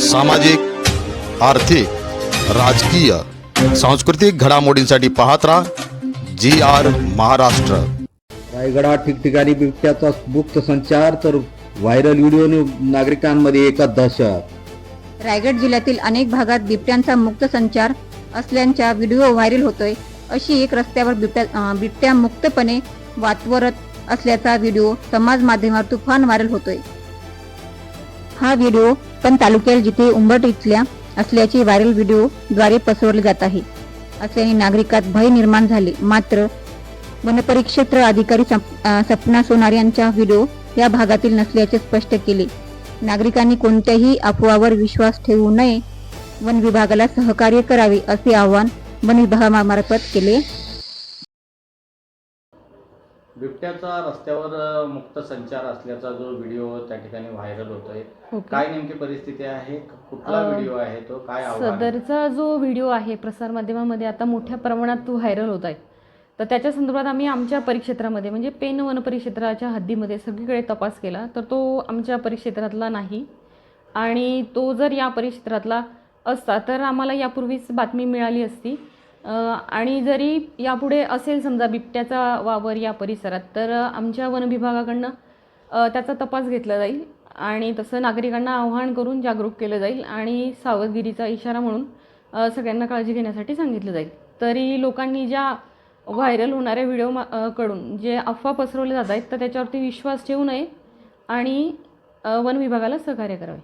सामाजिक आर्थिक राजकीय सांस्कृतिक घडामोडींसाठी पाहत राहा जी आर महाराष्ट्र. रायगडात ठिकठिकाणी बिबट्याचा मुक्त संचार तर व्हायरल व्हिडिओने नागरिकांमध्ये एकच दहशत. रायगड जिल्ह्यातील अनेक भागात बिबट्यांचा मुक्त संचार असल्याचा व्हिडिओ व्हायरल होतोय अशी एक रस्त्यावर बिबट्या बिबट्या मुक्तपणे वातवरत असल्याचा व्हिडिओ समाज माध्यमावर तुफान व्हायरल होतोय. हा व्हिडिओ पण तालुक्याला जिथे उंबरट इथल्या असल्याचे व्हायरल व्हिडिओ द्वारे पसरवले जात आहे. असल्याने नागरिकात भय निर्माण झाले. मात्र वनपरिक्षेत्र अधिकारी सप- सपना सोनार यांचा व्हिडिओ या भागातील नसल्याचे स्पष्ट केले. नागरिकांनी कोणत्याही अफवावर विश्वास ठेवू नये. वन विभागाला सहकार्य करावे असे आवाहन वन विभागामार्फत केले बिबट्याचा रस्त्यावर मुक्त संचार असल्याचा जो व्हिडिओ त्या ठिकाणी व्हायरल होतोय काय नेमकी परिस्थिती आहे? कुठला व्हिडिओ आहे तो? काय? सदरचा जो व्हिडिओ आहे प्रसारमाध्यमामध्ये आता मोठ्या प्रमाणात तो व्हायरल होत आहे. तर त्याच्या संदर्भात आम्ही आमच्या परिक्षेत्रामध्ये म्हणजे पेन वन परिक्षेत्राच्या हद्दीमध्ये सगळीकडे तपास केला तर तो आमच्या परिक्षेत्रातला नाही. आणि तो जर या परिक्षेत्रातला असता तर आम्हाला यापूर्वीच बातमी मिळाली असती. आणि जरी यापुढे असेल समजा बिबट्याचा वावर या परिसरात तर आमच्या वन विभागाकडनं त्याचा तपास घेतला जाईल आणि तसं नागरिकांना आव्हान करून जागरूक केलं जाईल आणि सावधगिरीचा इशारा म्हणून सगळ्यांना काळजी घेण्यासाठी सांगितलं जाईल. तरी लोकांनी ज्या व्हायरल होणाऱ्या व्हिडिओ कडून जे अफवा पसरवले जात आहेत तर त्याच्यावरती विश्वास ठेवू नये आणि वनविभागाला वन विभागाला सहकार्य करावे.